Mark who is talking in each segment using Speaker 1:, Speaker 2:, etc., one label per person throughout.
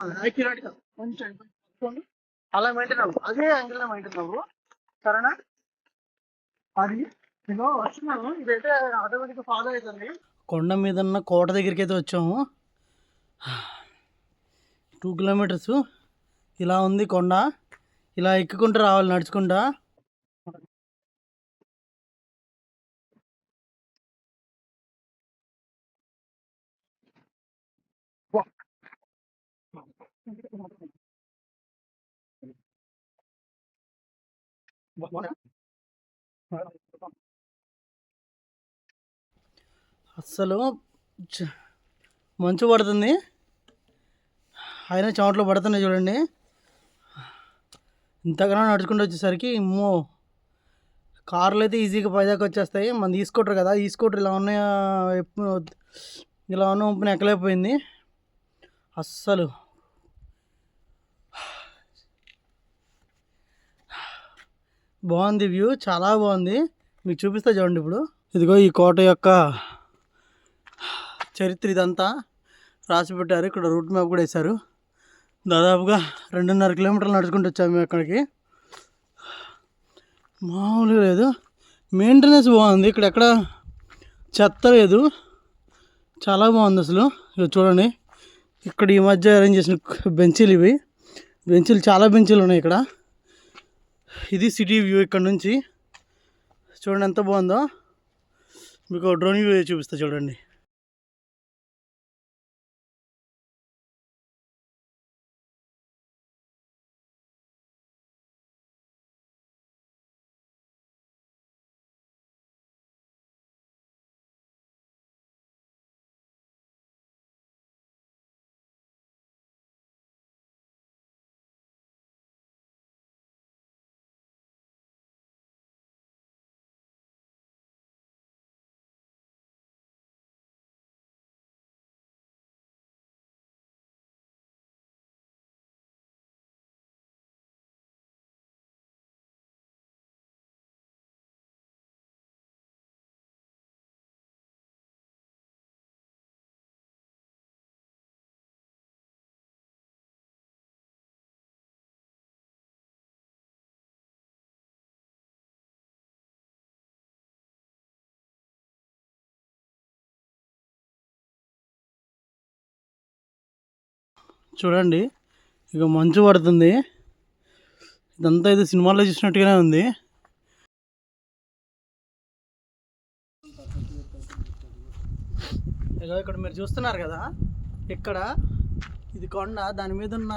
Speaker 1: యాక్యురేట్గా కొంచెం చూడండి. అలా మెయింటైన్ అవ్వు అదే యాంగిల్లో మెయింటైన్ అవ్వు సరేనా అది ఇదిగో వస్తున్నాను ఇదైతే ఆటోమేటిక్గా ఫాలో అవుతుంది కొండ మీద ఉన్న కోట దగ్గరికి అయితే వచ్చాము. టూ కిలోమీటర్స్ ఇలా ఉంది కొండ. ఇలా ఎక్కుకుంటూ రావాలి నడుచుకుంటా. అస్సలు చ- మంచు పడుతుంది. అయినా చెమటలు పడుతున్నాయి చూడండి. ఇంతకన్నా నడుచుకుంటూ వచ్చేసరికి ఇమ్మో. కార్లు అయితే ఈజీగా పైదాకా వచ్చేస్తాయి. మన తీసుకుంటారు కదా ఈ స్కూటర్ ఇలా ఉన్న ఇలా ఉన్న ఉప్పుని ఎక్కలేకపోయింది. అస్సలు. బాగుంది వ్యూ చాలా బాగుంది. మీకు చూపిస్తా చూడండి ఇప్పుడు. ఇదిగో ఈ కోట యొక్క చరిత్ర ఇదంతా రాసి పెట్టారు. ఇక్కడ రూట్ మ్యాప్ కూడా వేశారు. దాదాపుగా రెండున్నర కిలోమీటర్లు నడుచుకుంటూ వచ్చాము మేము అక్కడికి. మామూలుగా లేదు. మెయింటెనెన్స్ బాగుంది. ఇక్కడ ఎక్కడ చెత్త లేదు. చాలా బాగుంది అసలు. ఇక చూడండి. ఇక్కడ ఈ మధ్య అరేంజ్ చేసిన బెంచీలు ఇవి. బెంచీలు చాలా బెంచీలు ఉన్నాయి ఇక్కడ. ఇది సిటీ వ్యూ ఇక్కడ నుంచి. చూడండి ఎంత బాగుందో. మీకు డ్రోన్ వ్యూ చూపిస్తా చూడండి. చూడండి. ఇక మంచు పడుతుంది. ఇదంతా ఇది సినిమాలో చూసినట్టుగానే ఉంది. ఇక ఇక్కడ మీరు చూస్తున్నారు కదా? ఇక్కడ ఇది కొండ దాని మీద ఉన్న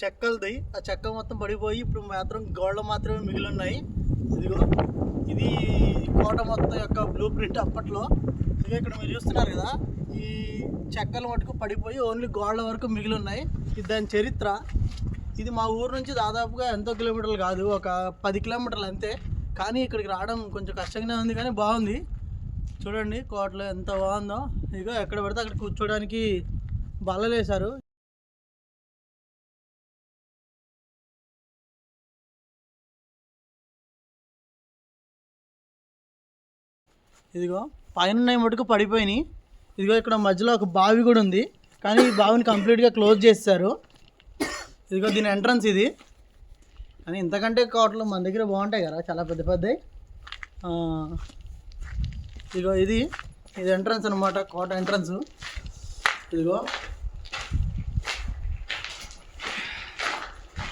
Speaker 1: చెక్కలది. ఆ చెక్క మొత్తం పడిపోయి ఇప్పుడు మాత్రం గోడలు మాత్రమే మిగిలి ఉన్నాయి ఇదిగో ఇది కోట మొత్తం యొక్క బ్లూ ప్రింట్ అప్పట్లో. ఇక ఇక్కడ మీరు చూస్తున్నారు కదా? ఈ చెక్కలు మటుకు పడిపోయి ఓన్లీ గోడల వరకు మిగిలి ఉన్నాయి ఇది దాని చరిత్ర. ఇది మా ఊరు నుంచి దాదాపుగా ఎంతో కిలోమీటర్లు కాదు ఒక పది కిలోమీటర్లు అంతే. కానీ ఇక్కడికి రావడం కొంచెం కష్టంగానే ఉంది కానీ బాగుంది. చూడండి కోటలో ఎంత బాగుందో. ఇదిగో ఎక్కడ పడితే అక్కడ కూర్చోడానికి బల్లలు వేశారు. ఇదిగో పైన ఉన్నాయి మటుకు పడిపోయినాయి. ఇదిగో ఇక్కడ మధ్యలో ఒక బావి కూడా ఉంది. కానీ ఈ బావిని కంప్లీట్గా క్లోజ్ చేస్తారు ఇదిగో దీని ఎంట్రన్స్ ఇది. కానీ ఇంతకంటే కోటలు మన దగ్గర బాగుంటాయి కదా చాలా పెద్ద పెద్దవి. ఇదిగో ఇది. ఇది ఎంట్రన్స్ అనమాట కోట ఎంట్రన్స్ ఇదిగో.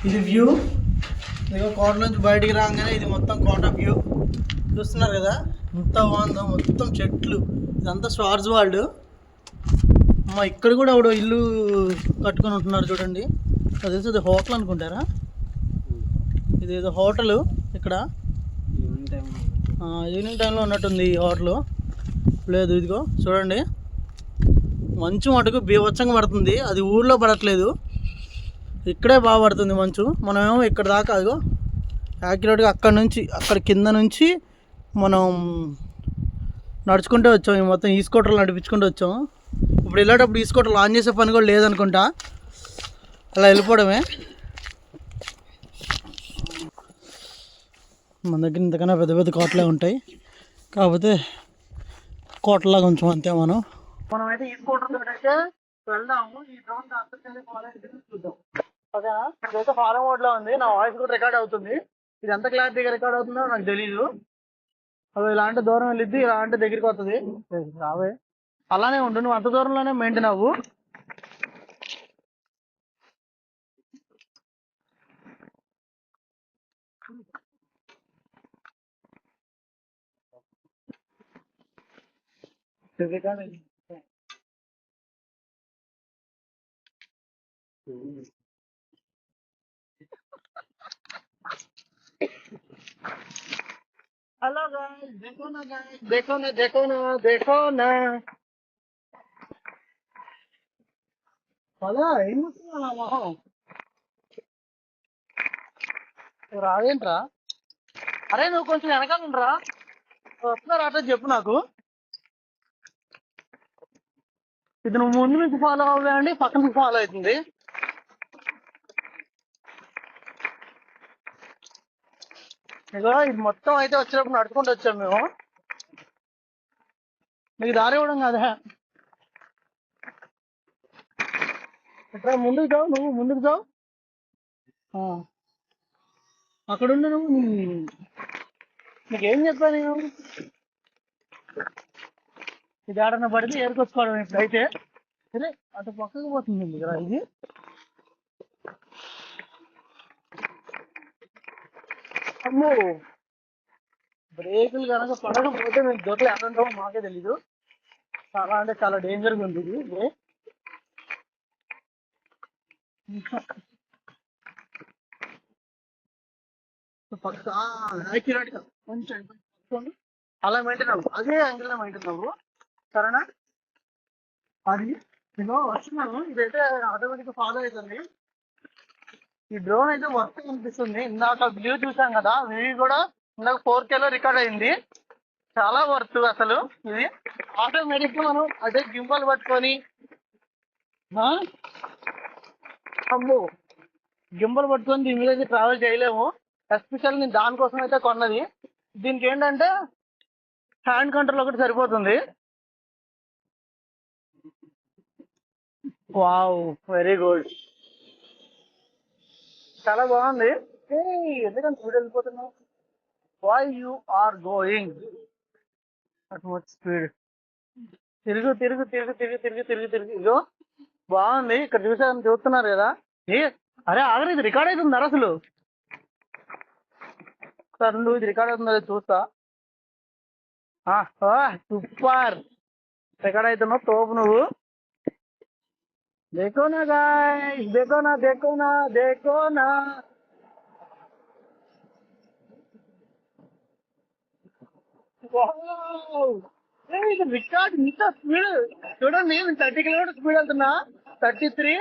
Speaker 1: ఇది వ్యూ ఇదిగో కోట నుంచి బయటికి రాగానే ఇది మొత్తం కోట వ్యూ చూస్తున్నారు కదా ఎంత బాగుందో మొత్తం చెట్లు. ఇదంతా స్వార్జ్ వాల్డ్. అమ్మ ఇక్కడ కూడా ఆవిడ ఇల్లు కట్టుకొని ఉంటున్నారు చూడండి. అది తెలిసి అది హోటల్ అనుకుంటారా? ఇది ఏదో హోటల్ ఇక్కడ. ఈవినింగ్ టైంలో ఉన్నట్టుంది ఈ హోటల్. లేదు ఇదిగో చూడండి. మంచు మటుకు బీభత్సంగా పడుతుంది. అది ఊళ్ళో పడట్లేదు. ఇక్కడే బాగా పడుతుంది మంచు. మనమేమో ఇక్కడ దాకా అదిగో యాక్యురేట్గా అక్కడ నుంచి అక్కడ కింద నుంచి మనం నడుచుకుంటూ వచ్చాం ఈ మొత్తం ఈ స్కూటర్లు నడిపించుకుంటూ వచ్చాం. ఇప్పుడు వెళ్ళేటప్పుడు ఈ స్కూటర్లు ఆన్ చేసే పని కూడా లేదనుకుంటా. అలా వెళ్ళిపోవడమే. మన దగ్గర ఇంతకన్నా పెద్ద పెద్ద కోటలే ఉంటాయి. కాకపోతే కోటలా కొంచెం అంతే మనం. మనం అయితే ఈ స్కూటర్ వెళ్దాము ఈ డ్రోన్ చూద్దాం. ఓకేనా? ఇదైతే ఫాలో మోడ్లో ఉంది. నా వాయిస్ కూడా రికార్డ్ అవుతుంది. ఇది ఎంత క్లారిటీగా రికార్డ్ అవుతుందో నాకు తెలీదు. అది ఇలాంటి దూరం వెళ్ళిద్ది ఇలాంటి దగ్గరికి వస్తుంది రావే. అలానే ఉండు నువ్వు అంత దూరంలోనే మెయింటైన్ అవ్వు. हेलो गाइस देखो ना गाइस देखो ना देखो ना देखो ना పదా ఏం చూస్తున్నా మొహం రాదేంట్రా అరే నువ్వు కొంచెం వెనకాల ఉండరా వస్తున్నా రాటో చెప్పు నాకు ఇది నువ్వు ముందు నుంచి ఫాలో అవ్వండి పక్క నుంచి ఫాలో అవుతుంది ఇగో ఇది మొత్తం అయితే వచ్చినప్పుడు నడుచుకుంటూ వచ్చాం మేము. మీకు దారి ఇవ్వడం కదా. ఇక్కడ ముందుకు చావు నువ్వు ముందుకు చావు ఆ. నువ్వు. నీకేం చెప్పా నేను? ఇది ఆడన పడితే ఏరుకొచ్చుకోవడం ఇప్పుడైతే సరే అటు పక్కకు పోతుంది ఇది. అమ్మో! బ్రేకులు కనుక పడకపోతే మేము దొరకలు ఎలా మాకే తెలీదు. చాలా అంటే చాలా డేంజర్గా ఉంది ఇది. బ్రేక్ పక్క కొంచెం అలా మెయింటైన్ అవ్వు. అదే యాంగిల్లో మెయింటైన్ అవ్వు. సరేనా? అది నేను వస్తున్నాను. ఇదైతే ఆటోమేటిక్ ఫాలో అవుతుంది. ఈ డ్రోన్ అయితే వర్క్ అనిపిస్తుంది. ఇందాక వ్యూ చూసాం కదా వ్యూ కూడా ఇందాక ఫోర్ కేలో రికార్డ్ అయింది. చాలా వర్త్ అసలు ఇది. ఆటోమేటిక్గా మనం అదే గింపల్ పట్టుకొని అమ్ము! గింపలు పట్టుకొని దీని మీద అయితే ట్రావెల్ చేయలేము. ఎస్పెషల్ నేను దానికోసం అయితే కొన్నది. దీనికి ఏంటంటే హ్యాండ్ కంట్రోల్ ఒకటి సరిపోతుంది. వావ్ వెరీ గుడ్ చాలా బాగుంది. ఎందుకంటే స్పీడ్ వెళ్ళిపోతున్నావు? Why you are going at much speed తిరుగు తిరుగు తిరుగు తిరుగు తిరుగు తిరుగు తిరుగు. ఇగో బాగుంది. ఇక్కడ చూసాను చూస్తున్నారు కదా. ఏ అరే ఆగరు ఇది రికార్డ్ అవుతుంది అసలు? సార్ నువ్వు ఇది రికార్డ్ అవుతుందో చూస్తా. సూపర్. రికార్డ్ అవుతున్నావు తోపు నువ్వు. देखो ना गाइस देखो ना देखो ना देखो ना Wow! ఏయ్, ఇది రికార్డ్ ఇంత స్పీడ్ చూడండి నేను థర్టీ కిలోమీటర్ స్పీడ్ వెళ్తున్నా థర్టీ త్రీ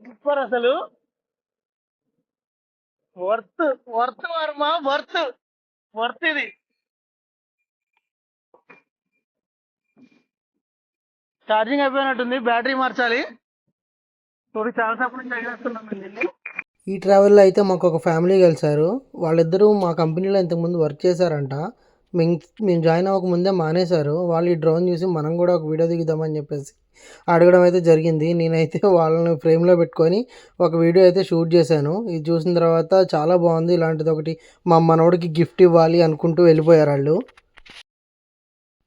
Speaker 1: సూపర్ అసలు వర్త్ వర్త్ వర్మ వర్త్ వర్త్ ఇది ఛార్జింగ్ అయిపోయినట్టుంది బ్యాటరీ మార్చాలి. చూడు చాలా సేపటి నుంచి దీన్ని.
Speaker 2: ఈ ట్రావెల్లో అయితే మాకు ఒక ఫ్యామిలీ కలిసారు వాళ్ళిద్దరూ మా కంపెనీలో ఇంతకుముందు వర్క్ చేశారంట. మేము మేము జాయిన్ అవ్వక ముందే మానేశారు. వాళ్ళు ఈ డ్రోన్ చూసి మనం కూడా ఒక వీడియో దిగుదామని చెప్పేసి అడగడం అయితే జరిగింది. నేనైతే వాళ్ళని ఫ్రేమ్లో పెట్టుకొని ఒక వీడియో అయితే షూట్ చేశాను. ఇది చూసిన తర్వాత చాలా బాగుంది. ఇలాంటిది ఒకటి మా మనవడికి గిఫ్ట్ ఇవ్వాలి అనుకుంటూ వెళ్ళిపోయారు వాళ్ళు.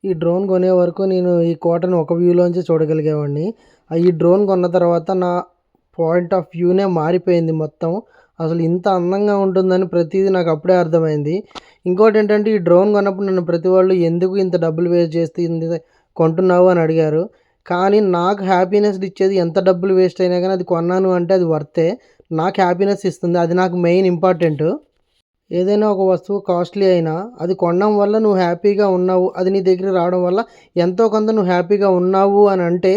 Speaker 2: ఈ డ్రోన్ కొనే వరకు నేను ఈ కోటను ఒక వ్యూలోంచి చూడగలిగేవాడిని. ఈ డ్రోన్ కొన్న తర్వాత నా పాయింట్ ఆఫ్ వ్యూనే మారిపోయింది మొత్తం. అసలు ఇంత అందంగా ఉంటుందని ప్రతిదీ నాకు అప్పుడే అర్థమైంది. ఇంకోటి ఏంటంటే ఈ డ్రోన్ కొన్నప్పుడు నన్ను ప్రతి వాళ్ళు ఎందుకు ఇంత డబ్బులు వేస్ట్ చేస్తుంది కొంటున్నావు? అని అడిగారు. కానీ నాకు హ్యాపీనెస్ ఇచ్చేది ఎంత డబ్బులు వేస్ట్ అయినా కానీ అది కొన్నాను అంటే అది వర్తే. నాకు హ్యాపీనెస్ ఇస్తుంది. అది నాకు మెయిన్ ఇంపార్టెంట్. ఏదైనా ఒక వస్తువు కాస్ట్లీ అయినా అది కొనడం వల్ల నువ్వు హ్యాపీగా ఉన్నావు అది నీ దగ్గర రావడం వల్ల ఎంతో కొంత నువ్వు హ్యాపీగా ఉన్నావు అని అంటే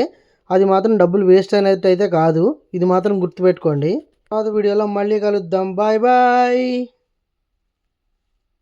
Speaker 2: అది మాత్రం డబ్బులు వేస్ట్ అనేది అయితే కాదు. ఇది మాత్రం గుర్తుపెట్టుకోండి. తర్వాత వీడియోలో మళ్ళీ కలుద్దాం. Bye bye.